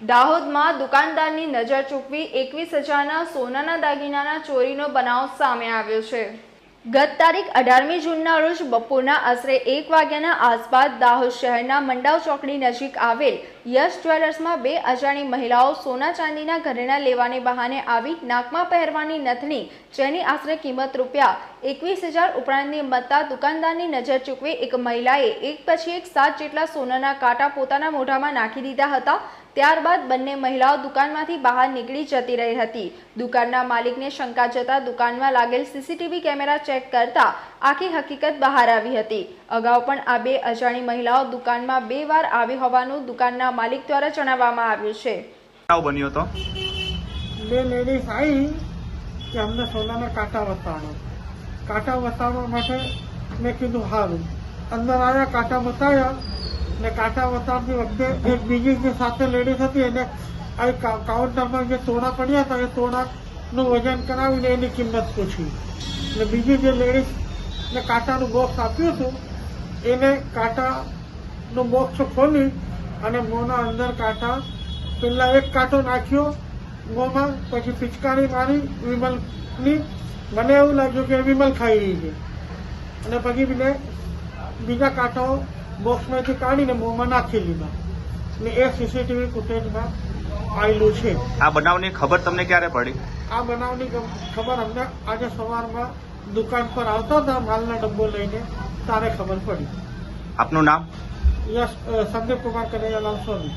દાહોદમાં દુકાનદારની નજર ચૂકવી એકવીસ હજારના સોનાના દાગીનાના ચોરીનો બનાવ સામે આવ્યો છે. ગત તારીખ અઢારમી જૂનના રોજ બપોરના આશરે એક વાગ્યાના આસપાસ દાહોદ શહેરના મંડાવ ચોકડી નજીક આવેલ યશ જ્વેલર્સમાં બે અજાણી મહિલાઓ સોના ચાંદીના ઘરેણાં લેવાને બહાને આવી નાકમાં પહેરવાની નથણી જેની આશરે કિંમત રૂપિયા એકવીસ હજાર ઉપરાંતની મતતા દુકાનદારની નજર ચૂકવી એક મહિલાએ એક પછી એક સાત જેટલા સોનાના કાંટા પોતાના મોઢામાં નાખી દીધા હતા. ત્યારબાદ બંને મહિલાઓ દુકાનમાંથી બહાર નીકળી જતી રહી હતી. દુકાનના માલિકને શંકા જતા દુકાનમાં લાગેલ સીસીટીવી કેમેરા ચેક કરતા આખી હકીકત બહાર આવી હતી. અગાઉ પણ આ બે અજાણી મહિલાઓ દુકાનમાં બે વાર આવી હોવાનું દુકાનના માલિક દ્વારા જણાવવામાં આવ્યું છે. બન્યો હતો? બે લેડીઝ આવી કે અમને સોનાના કાંટા બતાવવા માટે મેં કીધું હારું. અંદર આવ્યા કાંટા બતાવ્યા ને કાંટા બતાવતી વખતે એક બીજી જે સાથે લેડીઝ હતી, એને આ કાઉન્ટરમાં જે તોડા પડ્યા હતા, એ તોડાનું વજન કરાવીને એની કિંમત પૂછી. ને બીજી જે લેડીઝ ને કાંટાનું બોક્સ આપ્યું હતું, એને કાંટાનું બોક્સ ખોલી અને મોંના અંદર કાંટા પહેલાં એક કાંટો નાખ્યો, મોંમાં પછી પિચકારી મારી, વિમલની. મને એવું લાગ્યું કે વિમલ ખાઈ રહી છે. અને પછી બીજા કાંટાઓ બોક્સમાંથી કાઢીને મોંમાં નાખી લીધા. ને એ સીસીટીવી ફૂટેજમાં આવેલું છે. આ બનાવની ખબર તમને ક્યારે પડી? આ બનાવની ખબર અમને આજે સવારમાં દુકાન પર આવતા હતા માલનો ડબ્બો લઈને તારે ખબર પડી. આપનું નામ? યસ સંદીપ કુમાર કનૈયાલાલ સોની.